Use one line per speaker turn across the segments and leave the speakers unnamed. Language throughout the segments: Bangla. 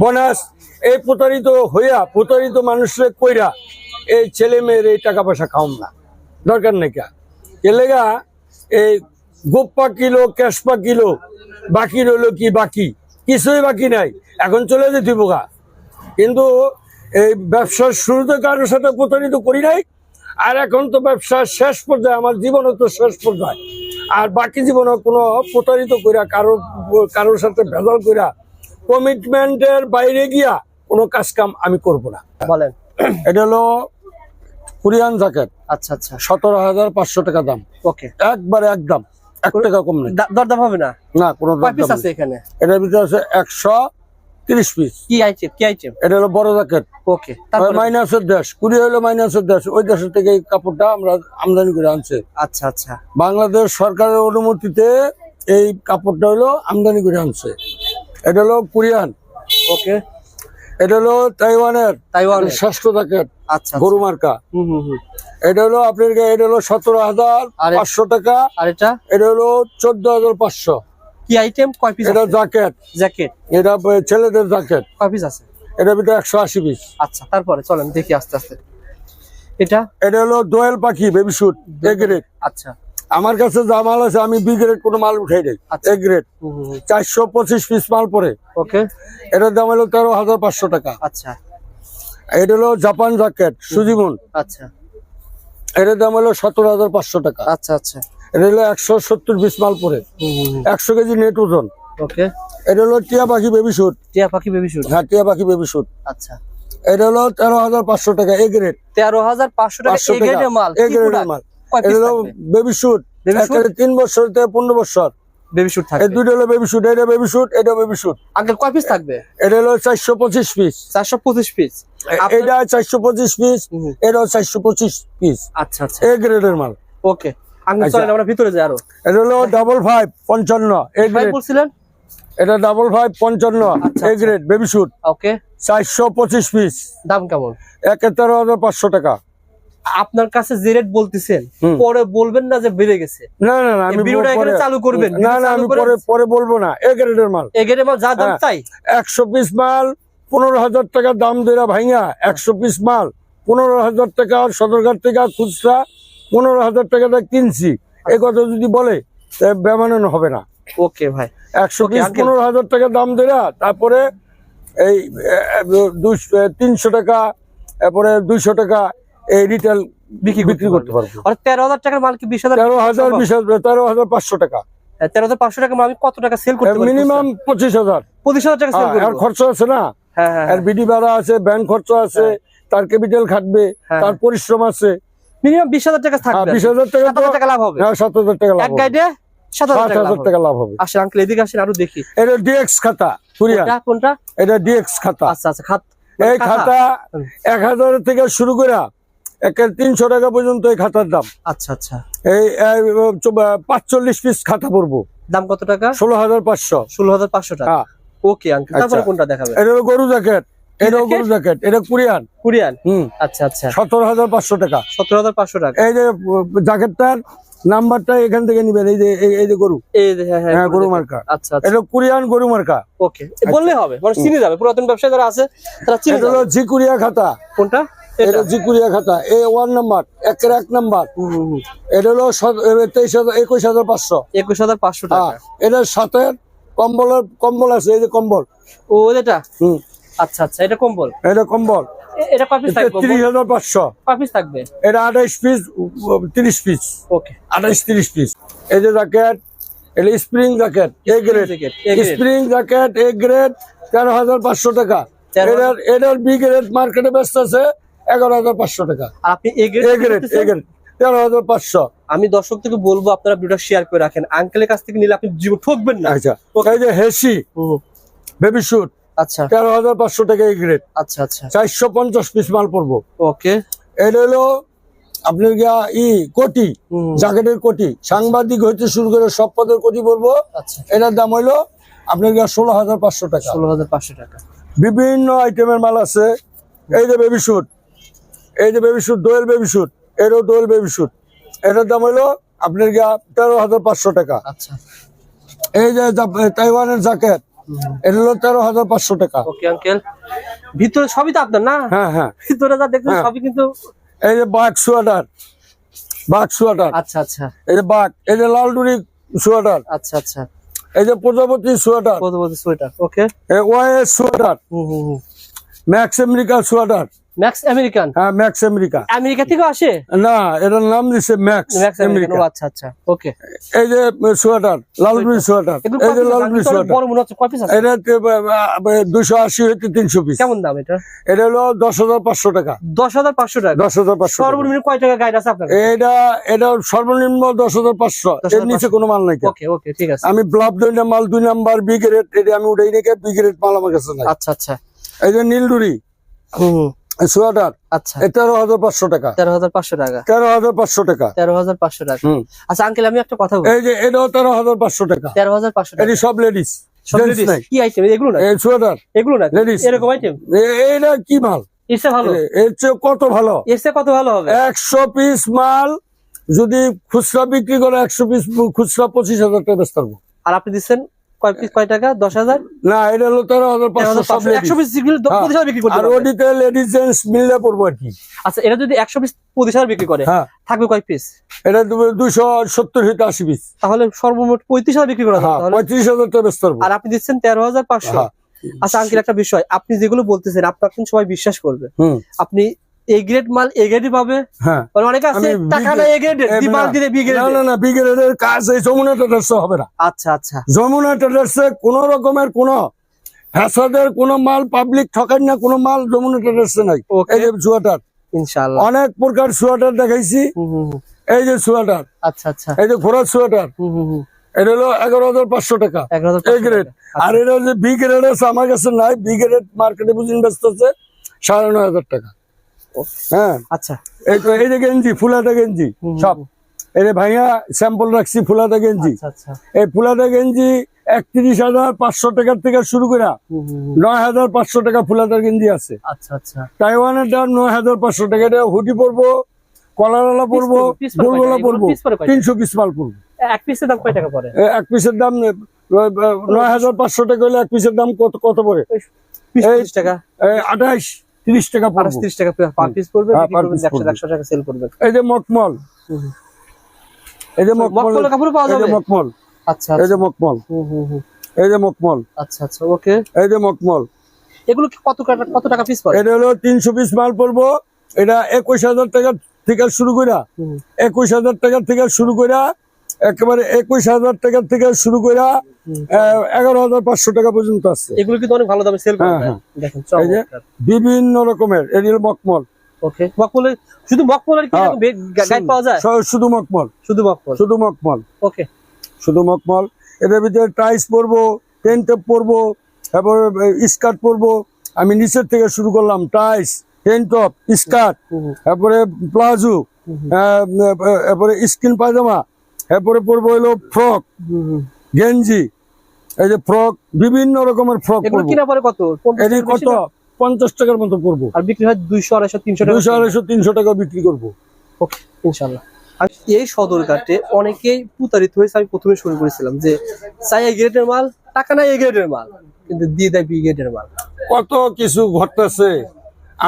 বোনাস, এই প্রতারিত হইয়া, প্রতারিত মানুষের কইরা এই ছেলে মেয়ের এই টাকা পয়সা খাওয়াম না। দরকার নেই এলেগা এই গোপ্পা কিলো, ক্যাশপা কিলো, বাকি রইল কি বাকি? কিছুই বাকি নাই। এখন চলে যেতে বোকা কিন্তু এই ব্যবসার শুরুতে কারোর সাথে প্রতারিত করি নাই, আর এখন তো ব্যবসার শেষ পর্যায়ে, আমার জীবনও তো শেষ পর্যায়ে। আর বাকি জীবনে কোনো প্রতারিত কইরা, কারও, কারোর সাথে ভেজাল কইরা কমিটমেন্টের বাইরে গিয়া কোনো কাজ কাম আমি করব না।
বলেন।
এটা হলো কোরিয়ান জ্যাকেট
আচ্ছা আচ্ছা।
সতেরো হাজার পাঁচশো টাকা দাম।
ওকে।
একবারে একদম এক টাকা কম নেই।
দরদাম হবে না?
না কোনো
পিস আছে এখানে?
এটার ভিতরে আছে একশো তিরিশ পিস
কি আইটেম কি আইটেম
এটা হলো বড় জ্যাকেট
ওকে
মাইনাসের দেশ। কুড়ি হলো মাইনাসের দেশ। ওই থেকে এই কাপড়টা আমরা আমদানি করে আনছে।
আচ্ছা আচ্ছা।
বাংলাদেশ সরকারের অনুমতিতে এই কাপড়টা হলো আমদানি করে আনছে। এটা হলো কোরিয়ান।
ওকে।
এটা হলো তাইওয়ানের।
তাইওয়ানের।
ষষ্ঠ জ্যাকেট
আচ্ছা
গরু মার্কা।
হুম হুম
এটা হলো আপনার এটা হলো সতেরো হাজার পাঁচশো টাকা।
আর এটা?
এটা হলো চোদ্দ হাজার পাঁচশো।
কি আইটেম কয় পিস
এটা জ্যাকেট
জ্যাকেট
এটা ছেলেদের জ্যাকেট
কয় পিস আছে?
এটার ভিতরে একশো আশি পিস
আচ্ছা তারপরে চলেন দেখি আস্তে আস্তে। এটা?
এটা হলো দোয়েল পাখি বেবি শুট
আচ্ছা।
আমার কাছে যা মাল আছে আমি বি গ্রেড কোনো মাল উঠাই
আচ্ছা।
A grade. চারশো পঁচিশ পিস মাল পরে
ওকে
এটার দাম হলো তেরো হাজার পাঁচশো টাকা।
আচ্ছা।
এটা হলো জাপান জ্যাকেট সুজিমুন
আচ্ছা।
এটার দাম হলো সতেরো হাজার পাঁচশো টাকা।
আচ্ছা আচ্ছা।
এটা হলো একশো সত্তর পিস মাল পরে। একশো কেজি নেট ওজন।
ওকে
এটা হলো টিয়া পাখি বেবি শুট
টিয়া পাখি বেবি শুট
হ্যাঁ টিয়া পাখি বেবি শুট
আচ্ছা।
এটা হলো তেরো হাজার পাঁচশো টাকা এ গ্রেড
তেরো হাজার পাঁচশো টাকা এ গ্রেডের মাল।
এ গ্রেডের মাল। Baby suit
Baby suit?
একেবারে তিন বছর থেকে পনেরো বছর।
বেবি শুট
এই
থাকবে
হলো বেবি শুট এটা বেবি শুট এটা বেবি শুট
আঙ্কেল কয় পিস থাকবে?
এটা হলো চারশো পঁচিশ পিস
চারশো পঁচিশ পিস
এটা চারশো পঁচিশ পিস এটাও চারশো পঁচিশ পিস
আচ্ছা আচ্ছা।
এ গ্রেডের মাল।
ওকে
আচ্ছা।
আমরা ভিতরে যাই আরও।
এটা হলো ডাবল ফাইভ পঞ্চান্ন এ গ্রেড
বলছিলেন?
এটা ডাবল ফাইভ পঞ্চান্ন A. Grade baby suit
okay
চারশো পঁচিশ পিস
দাম কেমন?
একে তেরো হাজার পাঁচশো টাকা।
আপনার কাছে যে রেট বলতেছেন পরে বলবেন না যে বেড়ে গেছে।
না না না আমি
ভিডিওটা এখানে চালু করবেন,
না না আমি পরে পরে বলব না। এ গ্রেডের মাল।
এগের মাল যা দাম
হ্যাঁ।
তাই
একশো পিস মাল পনেরো হাজার টাকা দাম দেরা ভাইয়া একশো পিস মাল পনেরো হাজার টাকা সদরঘাট থেকে খুচরা পনেরো হাজার টাকা দিয়ে কিনছি। এই কথা যদি বলে তা হবে না।
ওকে ভাই।
একশো
Okay,
পিস
uncle.
পনেরো হাজার টাকা দাম দেরা তারপরে এই তিনশো টাকা তারপরে দুইশো টাকা এই রিটেল বিক্রি বিক্রি করতে পারব।
আর তেরো হাজার টাকার মাল কি বিশ হাজার
তেরো হাজার বিশ হাজার তেরো হাজার পাঁচশো টাকা।
হ্যাঁ, তেরো হাজার পাঁচশো টাকা মাল আমি কত টাকা সেল করতে
মিনিমাম পঁচিশ হাজার।
পঁচিশ হাজার টাকা সেল
হ্যাঁ, আর খরচ আছে না?
হ্যাঁ হ্যাঁ
আর বিডি ভাড়া আছে ব্যাংক খরচ আছে তার ক্যাপিটাল খাটবে
হ্যাঁ।
তার পরিশ্রম আছে।
মিনিমাম বিশ হাজার টাকা
হ্যাঁ,
থাকবে
বিশ হাজার টাকা
টাকা লাভ হবে।
হ্যাঁ সাত হাজার টাকা লাভ।
গাইডে সাত হাজার টাকা লাভ হবে। আসেন আঙ্কেল এদিকে আসেন আরও দেখি।
এটা ডিএক্স খাতা
কোনটা কোনটা?
এটা ডিএক্স খাতা।
আচ্ছা আচ্ছা খাত
এই খাতা। এক হাজার থেকে শুরু করে একের তিনশো টাকা পর্যন্ত এই খাতার দাম।
আচ্ছা আচ্ছা।
এই পাঁচচল্লিশ পিস খাতা পড়ব
দাম কত টাকা?
ষোলো হাজার পাঁচশো।
ষোলো হাজার পাঁচশো টাকা।
হ্যাঁ।
ওকে আঙ্কেল তারপরে
আচ্ছা।
কোনটা দেখাবে
এটা গরু জ্যাকেট এটাও গরু জ্যাকেট এটা কুরিয়ান।
কুরিয়ান?
হুম।
আচ্ছা আচ্ছা।
সতেরো হাজার পাঁচশো টাকা।
সতেরো হাজার পাঁচশো টাকা।
এই যে জ্যাকেটটার নাম্বারটা এখান থেকে নিবেন। এই যে এই- যে গরু।
এই যে, হ্যাঁ
হ্যাঁ
হ্যাঁ
গরু মার্কা
আচ্ছা
এটা কোরিয়ান গরু মার্কা
ওকে বললে হবে। মানে চিনে যাবে। পুরাতন ব্যবসায়ী যারা আছে তারা চিনে
ঝিকুরিয়া খাতা।
কোনটা?
এটা ঝিকুরিয়া খাতা এ ওয়ান নাম্বার একের এক নাম্বার। এটা হলো তেইশ হাজার একুশ হাজার পাঁচশো।
একুশ হাজার পাঁচশো
হ্যাঁ
টাকা।
এটার সাথে কম্বলের কম্বল আছে এই যে কম্বল।
ও এটা
হুম।
আচ্ছা আচ্ছা এটা কম্বল?
এটা কম্বল।
এটা থাকবে থাকবে?
এটা আঠাইশ পিস তিরিশ পিস।
ওকে।
পিস। এই যে জ্যাকেট এটা spring jacket A grade. Spring jacket A grade তেরো হাজার পাঁচশো টাকা।
তেরো-
এটার এটার বি গ্রেড মার্কেটে ব্যস্ত আছে। এগারো হাজার পাঁচশো টাকা।
আপনি
তেরো হাজার পাঁচশো।
আমি দর্শক থেকে বলব আপনারা ভিডিওটা শেয়ার করে রাখেন। আঙ্কেলের কাছ থেকে নিলে আপনি জীবন ঠকবেন না।
আচ্ছা এই যে হেসি বেবি শুট
আচ্ছা।
তেরো হাজার পাঁচশো টাকা এই গ্রেড
আচ্ছা আচ্ছা।
চারশো পঞ্চাশ পিস মাল পড়ব।
ওকে
এটা হলো আপনার গিয়া ই কোটি জ্যাকেটের কোটি। সাংবাদিক হইতে শুরু করে সব পদের কোটি পড়ব।
আচ্ছা।
এটার দাম হইল আপনার গিয়া ষোলো হাজার পাঁচশো টাকা।
ষোলো হাজার পাঁচশো টাকা।
বিভিন্ন আইটেমের মাল আছে। এই যে বেবি শুট এই যে baby suit Doel baby suit এরও দোয়েল বেবি শুট এটার দাম হইল আপনার গিয়া তেরো হাজার পাঁচশো টাকা।
আচ্ছা।
এই যে তাইওয়ানের জ্যাকেট এটা হলো তেরো হাজার পাঁচশো টাকা।
ওকে আঙ্কেল ভিতরে সবই তো আপনার না?
হ্যাঁ হ্যাঁ।
ভিতরে যা দেখবেন
হ্যাঁ।
সবই কিন্তু
এই যে বাঘ সোয়াটার বাঘ সোয়াটার।
আচ্ছা আচ্ছা।
এই যে বাঘ এই যে লালডুরি সোয়াটার।
আচ্ছা আচ্ছা।
এই যে প্রজাপতি সোয়াটার।
ওকে।
সোয়াটার।
হুম
Max America sweater.
Max American
হ্যাঁ ম্যাক্স আমেরিকা
আমেরিকা থেকেও আসে?
না এটার নাম দিছে ম্যাক্স আমেরিকা
আচ্ছা আচ্ছা ওকে।
এই যে সোয়াটার লালডুরি সোয়াটার। এই যে লালডুরি সোয়াটার।
বড় মনে হচ্ছে কয় পিস আছে?
এটা দুশো আশি হইতে তিনশো পিস।
কেমন দাম এটা?
এটা হলো দশ হাজার পাঁচশো টাকা।
দশ হাজার পাঁচশো টাকা।
দশ হাজার পাঁচশো টাকা।
সর্বনিম্ন কয় টাকা গাইড আছে আপনার
এটা এটা সর্বনিম্ন দশ হাজার পাঁচশো।
10,500
এর নিচে কোনো মাল নাই
ওকে ওকে ঠিক আছে।
আমি ব্লাব দুই মাল দুই নাম্বার বিগ রেট এটা আমি উঠাই নাকি বিগ রেট মাল আমার কাছে নাই।
আচ্ছা আচ্ছা।
এই যে নীলডুরি
হুম,
সোয়াটার
আচ্ছা।
তেরো হাজার পাঁচশো টাকা।
তেরো হাজার পাঁচশো টাকা।
তেরো হাজার পাঁচশো টাকা।
তেরো হাজার পাঁচশো টাকা। আচ্ছা আঙ্কেল আমি একটা কথা বলি।
এই যে এটাও তেরো হাজার পাঁচশো টাকা।
তেরো হাজার পাঁচশো টাকা।
সব লেডিস
কি আইটেম এগুলো না?
এই
এগুলো না?
Ladies।
এরকম আইটেম
কি মাল?
ভালো।
এর চেয়ে কত ভালো?
চেয়ে কত ভালো হবে?
একশো পিস মাল যদি খুচরা বিক্রি করে একশো পিস খুচরা পঁচিশ হাজার টাকা বেচতে
আর আপনি দিচ্ছেন? কয় পিস কয় টাকা? দশ হাজার?
না এটা হলো তেরো হাজার পাঁচশো
হাজার
সব
পাঁচশো। একশো পিস বিক্রি
হ্যাঁ।
পঁচিশ হাজার বিক্রি করতে
আর ওটিতে লেডিস জেন্টস মিললে পড়ব আর কি।
আচ্ছা এটা যদি একশো পিস পঁচিশ হাজার বিক্রি করে
হ্যাঁ।
থাকবে কয় পিস
এটা দুশো সত্তর আশি পিস
তাহলে সর্বমোট পঁয়ত্রিশ হাজার বিক্রি করা
হ্যাঁ পঁয়ত্রিশ হাজার টাকা
আর আপনি দিচ্ছেন তেরো হাজার পাঁচশো।
হ্যাঁ।
আচ্ছা আঙ্কেল একটা বিষয়। আপনি যেগুলো বলতেছেন আপনার সবাই বিশ্বাস করবে। আপনি এ গ্রেড মাল এ গ্রেডই পাবে।
হ্যাঁ।
অনেকে আছে টাকা না এ গ্রেড
এ
দিলে বি গ্রেড
না না না বিগ্রেডের কাজ এই যমুনা ট্রেডার্স হবে না।
আচ্ছা আচ্ছা।
যমুনা ট্রেডার্সে কোন রকমের কোন ফ্যাসাদের কোন মাল পাবলিক ঠকান না কোন মাল যমুনা ট্রেডার্সে নাই।
ওকে
এই যে সোয়াটার।
ইনশাআল্লাহ।
অনেক প্রকার সোয়াটার দেখাইছি। এই যে সোয়াটার।
আচ্ছা আচ্ছা।
এই যে ঘোড়ার সোয়াটার। এটা হলো এগারো হাজার পাঁচশো টাকা। এ গ্রেড
আচ্ছা।
আর এটা যে বি গ্রেড আছে আমার কাছে নাই। বি গ্রেড মার্কেটে বুঝি ইনভেস্ট আছে সাড়ে নয় হাজার টাকা। হ্যাঁ।
আচ্ছা।
এই তো এই যে গেঞ্জি ফুলাটা গেঞ্জি সব। এই ভাইয়া স্যাম্পল রাখছি ফুলাটা গেঞ্জি।
আচ্ছা আচ্ছা।
এই ফুলাটা গেঞ্জি একত্রিশ হাজার পাঁচশো টাকার থেকে শুরু করে
হুম, হুম, হুম।
নয় হাজার পাঁচশো টাকা ফুলাটার গেঞ্জি আছে। তাইওয়ানের দাম নয় হাজার পাঁচশো টাকা। এটা হুডি পরবো কলারওয়ালা পরবো
পড়বে,
গোলগোলা পরবো
এগুলো piece পড়বে কয়টা?
তিনশো পিস মাল পরবো।
এক পিসের দাম কয় টাকা পড়ে?
এক পিসের দাম নয় হাজার পাঁচশো টাকা হলে এক পিসের দাম কত কত পড়ে? আঠাইশ। তিরিশ টাকা
তিরিশ টাকা পার পিস পড়বে
হ্যাঁ,
একশো টাকা সেল করবেন
এই যে মকমল। এই যে মকমল।
কাপড়ও পাওয়া
এই যে
যাবে?
মকমল।
আচ্ছা
এই যে মকমল। এই যে মকমল।
আচ্ছা আচ্ছা ওকে।
এই যে মকমল।
এগুলো কি কত টাকা কত টাকা পিস পড়ে?
এটা হলো তিনশো পিস মাল পড়ব। এটা একুশ হাজার টাকা থেকে শুরু করা একুশ হাজার টাকা থেকে শুরু করা একেবারে একুশ হাজার টাকা থেকে শুরু করা। এগারো হাজার পাঁচশো টাকা পর্যন্ত আছে।
এগুলো কিন্তু অনেক ভালো দামে সেল করে
হ্যাঁ। হ্যাঁ। বিভিন্ন রকমের মকমল।
শুধু
হ্যাঁ।
গাইড পাওয়া যায়?
শুধু মকমল।
শুধু মকমল?
শুধু মকমল।
ওকে।
শুধু মকমল। এদের ভিতরে টাইস পরবো টেন টেপ পরবো তারপরে স্কার্ট পরবো। আমি নিচের থেকে শুরু করলাম টাইস টেন টপ স্কার্ট তারপরে প্লাজো তারপরে স্কিন পায়জামা এরপরে পরবো হলো ফ্রক। গেঞ্জি এই যে ফ্রক বিভিন্ন রকমের ফ্রক
কিনা পরে কত?
এটি কত? পঞ্চাশ টাকার মতো পরবো।
আর বিক্রি হয় দুইশো আড়াইশো তিনশো টাকা
দুশো আড়াইশো তিনশো টাকা বিক্রি করব।
ইনশাল্লাহ আর এই সদরঘাটে অনেকেই প্রতারিত হয়েছে আমি প্রথমে শুরু করেছিলাম যে চাই এ গ্রেডের মাল টাকা নাই এ গ্রেডের মাল কিন্তু দিয়ে দেয় বি গ্রেডের মাল।
কত কিছু ঘটতেছে?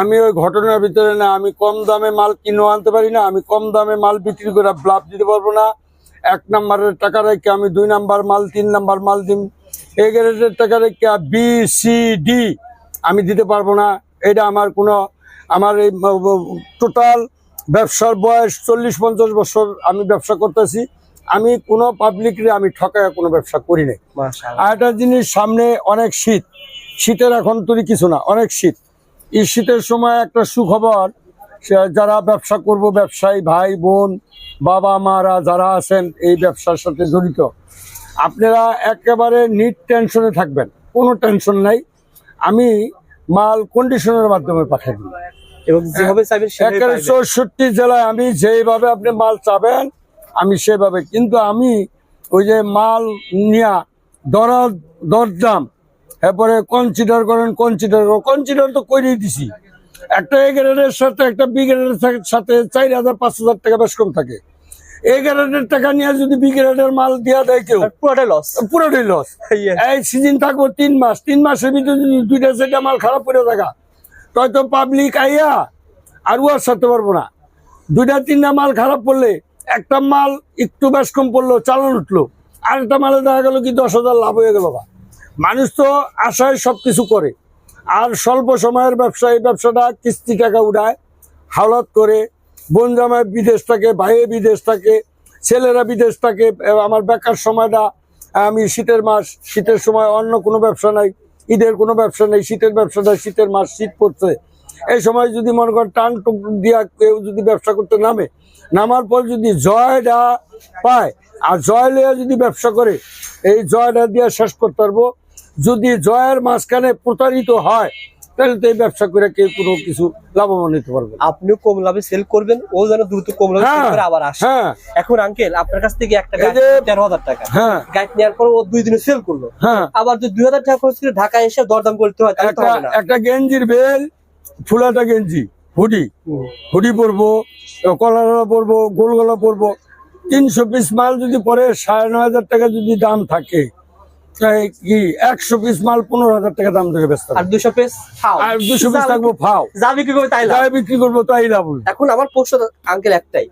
আমি ওই ঘটনার ভিতরে না আমি কম দামে মাল কিনে আনতে পারি না আমি কম দামে মাল বিক্রি করে ব্লাভ দিতে পারব না। এক নাম্বারের টাকা রেখে আমি দুই নাম্বার মাল তিন নাম্বার মাল দিম। এ গ্রেডের টাকা রেখে বি সি ডি আমি দিতে পারব না। এটা আমার কোনো আমার এই টোটাল ব্যবসার বয়স চল্লিশ পঞ্চাশ বছর আমি ব্যবসা করতেছি। আমি কোনো পাবলিকরে আমি ঠকায় কোনো ব্যবসা করি নাই। আর একটা জিনিস সামনে অনেক শীত। শীতের এখন তৈরি কিছু না অনেক শীত। এই শীতের সময় একটা সুখবর যারা ব্যবসা করব ব্যবসায়ী ভাই বোন বাবা মারা যারা আছেন এই ব্যবসার সাথে জড়িত। আপনারা একেবারে নিট টেনশনে থাকবেন কোনো টেনশন নাই। আমি মাল কন্ডিশনের মাধ্যমে পাঠিয়ে দিই
এবং
একেবারে চৌষট্টি জেলায় আমি যেভাবে আপনি মাল চাবেন আমি সেভাবে কিন্তু আমি ওই যে মাল নিয়া দরা দরদাম এরপরে কনসিডার করেন কনসিডার করেন কনসিডার তো করেই দিছি। একটা এ গ্রেডের সাথে একটা বি গ্রেডের সাথে চার হাজার পাঁচ হাজার টাকা বেশ কম থাকে। এ গ্রেডের টাকা নিয়ে যদি বি গ্রেডের মাল দিয়া দেয় কেউ
পুরোটাই লস
পুরোটাই লস এই সিজন থাকব তিন মাস তিন মাসের ভিতরে যদি দুইটা সেটা মাল খারাপ করে থাকা তো পাবলিক আইয়া আর ওয়ার সারতে পারব না। দুইটা তিনটা মাল খারাপ পড়লে একটা মাল একটু বেশ কম পড়ল চালান উঠল। আর একটা মালে দেখা গেল কি দশ হাজার লাভ হয়ে গেল বা। মানুষ তো আশায় সব কিছু করে। আর স্বল্প সময়ের ব্যবসা, এই ব্যবসাটা কিস্তি টাকা উঠায় হাওলাত করে, বোন বিদেশ থাকে, ভাইয়ে বিদেশ থাকে, ছেলেরা বিদেশ থাকে আমার বেকার সময়টা, আমি শীতের মাস, শীতের সময় অন্য কোনো ব্যবসা নাই, ঈদের কোনো ব্যবসা নেই, শীতের ব্যবসাটা শীতের মাস শীত পড়ছে। এই সময় যদি মনে করেন টান টুক দিয়া কেউ যদি ব্যবসা করতে নামে, নামার পর যদি জয়টা পায়, আর জয় লিয়া যদি ব্যবসা করে, এই জয়টা দিয়ে শেষ করতে পারব। যদি জয়ের মাঝখানে প্রতারিত হয় তাহলে তো এই ব্যবসা করে কেউ কোনো কিছু লাভবান হতে পারবে।
আপনিও কম লাভে সেল করবেন ও যেন দ্রুত কম লাভে সেল
হ্যাঁ,
আবার আসে।
হ্যাঁ।
এখন আঙ্কেল আপনার কাছ থেকে একটা তেরো হাজার টাকা।
হ্যাঁ।
নেওয়ার পর ও দুই দিনে সেল করল।
হ্যাঁ।
আবার যদি দুই হাজার টাকা খরচ করে ঢাকায় এসে দরদাম করতে হয়
একটা একটা গেঞ্জির বেল ফুলাটা গেঞ্জি হুডি। হুডি পরবো কলারা পরবো গোলগলা পরবো। তিনশো পিস মাল যদি পরে সাড়ে নয় হাজার টাকা যদি দাম থাকে কি একশো পিস মাল পনেরো হাজার টাকা দাম থেকে ব্যস্ত
আর দুশো পিস
আর দুশো পিস থাকব ফাও।
যা বিক্রি করবে তাই লাভ।
বিক্রি করব তাই লাভ।
এখন আমার প্রশ্ন আঙ্কেল একটাই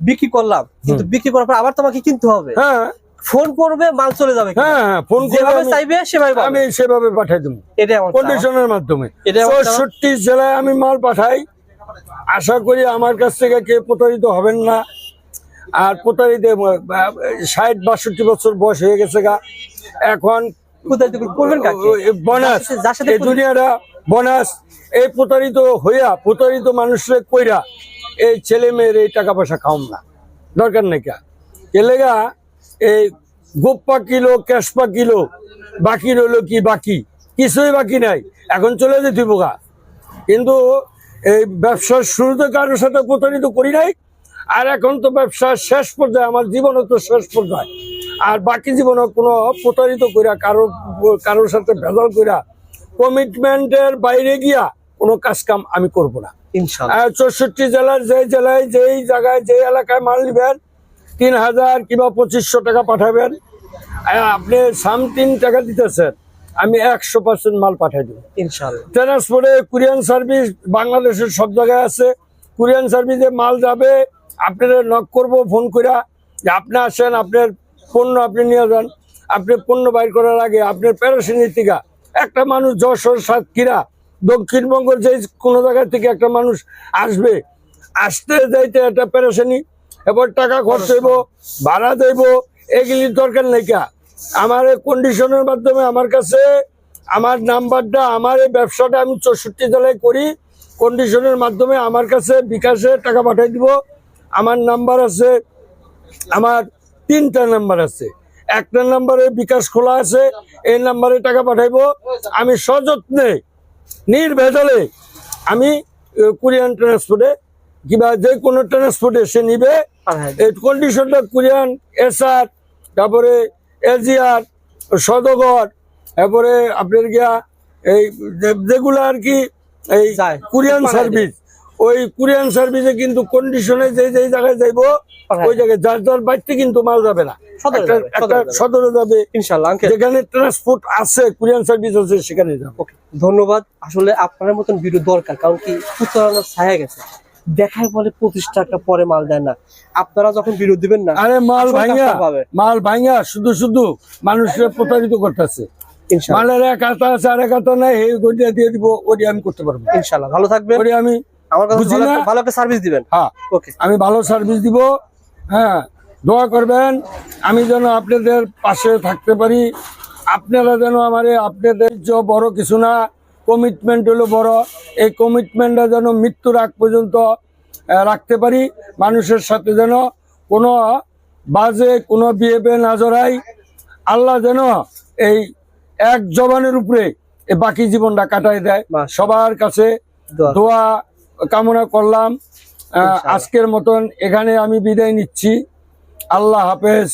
বিক্রি করলাম কিন্তু বিক্রি করার পর আবার তোমাকে কিনতে হবে।
হ্যাঁ।
ফোন করবে মাল চলে যাবে
হ্যাঁ হ্যাঁ ফোন
যেভাবে চাইবে সেভাবে
আমি সেভাবে পাঠাই দেবো।
এটাই আমার চাওয়া।
কন্ডিশনের মাধ্যমে।
এটা
চৌষট্টি জেলায় আমি মাল পাঠাই। আশা করি আমার কাছ থেকে কে প্রতারিত হবেন না। আর প্রতারিত ষাট বাষট্টি বছর বয়স হয়ে গেছে গা। এখন বোনাস এই দুনিয়াটা বোনাস। এই প্রতারিত হইয়া প্রতারিত মানুষের কইরা এই ছেলে মেয়ের এই টাকা পয়সা খাওয়াম না। দরকার নেই কা। এলেগা এই গোপ্পা কিলো ক্যাশপা কিলো বাকি রইল কি বাকি? কিছুই বাকি নাই। এখন চলে যেতে বোকা কিন্তু এই ব্যবসার শুরুতে কারোর সাথে প্রতারিত করি নাই আর এখন তো ব্যবসার শেষ পর্যায়ে আমার জীবনও তো শেষ পর্যায়ে। আর বাকি জীবনও কোনো প্রতারিত করিয়া কারোর কারোর সাথে ভেজাল কইরা কমিটমেন্টের বাইরে গিয়া কোনো কাজ কাম আমি করব না। চৌষট্টি জেলার যেই জেলায় যেই জায়গায় যেই এলাকায় মাল নেবেন তিন হাজার কিংবা পঁচিশশো টাকা পাঠাবেন। আপনি সামথিং টাকা দিতেছেন আমি একশো পার্সেন্ট মাল পাঠাই দেবো। ট্রান্সপোর্টে কুরিয়ান সার্ভিস বাংলাদেশের সব জায়গায় আছে। কুরিয়ান সার্ভিসে মাল যাবে আপনারা নক করব ফোন করে যে আপনি আসেন, আপনার পণ্য আপনি নিয়ে যান। আপনি পণ্য বাইর করার আগে আপনার প্যারাসিনির টিকা একটা মানুষ যশোর সাতক্ষীরা, দক্ষিণবঙ্গের যে কোনো জায়গা থেকে একটা মানুষ আসবে, আসতে যাইতে একটা প্যারাসিনি এবার টাকা খরচ হইব, ভাড়া দেব, এগুলির দরকার নেই কা। আমার কন্ডিশনের মাধ্যমে আমার কাছে আমার নাম্বারটা, আমার এই ব্যবসাটা আমি চৌষট্টি জেলায় করি কন্ডিশনের মাধ্যমে আমার কাছে বিকাশে টাকা পাঠাই দিব। আমার নাম্বার আছে আমার তিনটা নাম্বার আছে। একটা নাম্বারে বিকাশ খোলা আছে এই নাম্বারে টাকা পাঠাইবো। আমি সযত্নে নির্ভেজালে আমি কুরিয়ান ট্রান্সপোর্টে কিংবা যে কোনো ট্রান্সপোর্টে সে নিবে। এই কন্ডিশনটা কুরিয়ান এসআর তারপরে এলজিআর সদগর তারপরে আপনার গিয়া এই যেগুলো আর কি এই কুরিয়ান সার্ভিস। ওই কুরিয়ান সার্ভিসে কিন্তু কন্ডিশনে যে যে জায়গায় যাইবো ওই জায়গায় যার যার বাড়িতে কিন্তু মাল যাবে না।
সদরে যাবে,
একটা
সদরে যাবে।
সদরে যাবে।
ইনশাল্লাহ
যেখানে ট্রান্সপোর্ট আছে কুরিয়ান সার্ভিস আছে সেখানে যাবে।
ধন্যবাদ। আসলে আপনার মতন ভিডিও দরকার কারণ কি প্রচারণা ছায়া গেছে। দেখায় বলে পঁচিশ টাকা পরে মাল দেয় না। আপনারা যখন ভিডিও দিবেন না
আরে মাল ভাঙা। মাল ভাঙা শুধু শুধু মানুষকে প্রতারিত করতেছে। মালের এক হাতা আছে আর এক হাতা নাই এই গড়িয়া দিয়ে দিব ওটি আমি করতে পারব।
ইনশাল্লাহ ভালো
থাকবে আমি
আমার কাছে
বুঝি
ভালো? একটা- সার্ভিস দিবেন।
হ্যাঁ
ওকে
আমি ভালো সার্ভিস দিব হ্যাঁ দোয়া করবেন আমি যেন আপনাদের পাশে থাকতে পারি। আপনারা যেন আমার আপনাদের যে বড় কিছু না কমিটমেন্ট হলো বড়। এই কমিটমেন্টটা যেন মৃত্যুর আগ পর্যন্ত রাখতে পারি। মানুষের সাথে যেন কোনো বাজে কোনো বিহেভিয়ার না জড়াই। আল্লাহ যেন এই এক জবানের উপরে এই বাকি জীবনটা কাটাই দেয়। সবার কাছে
দোয়া
কামনা করলাম। আজকের মতন এখানে আমি বিদায় নিচ্ছি। আল্লাহ হাফেজ।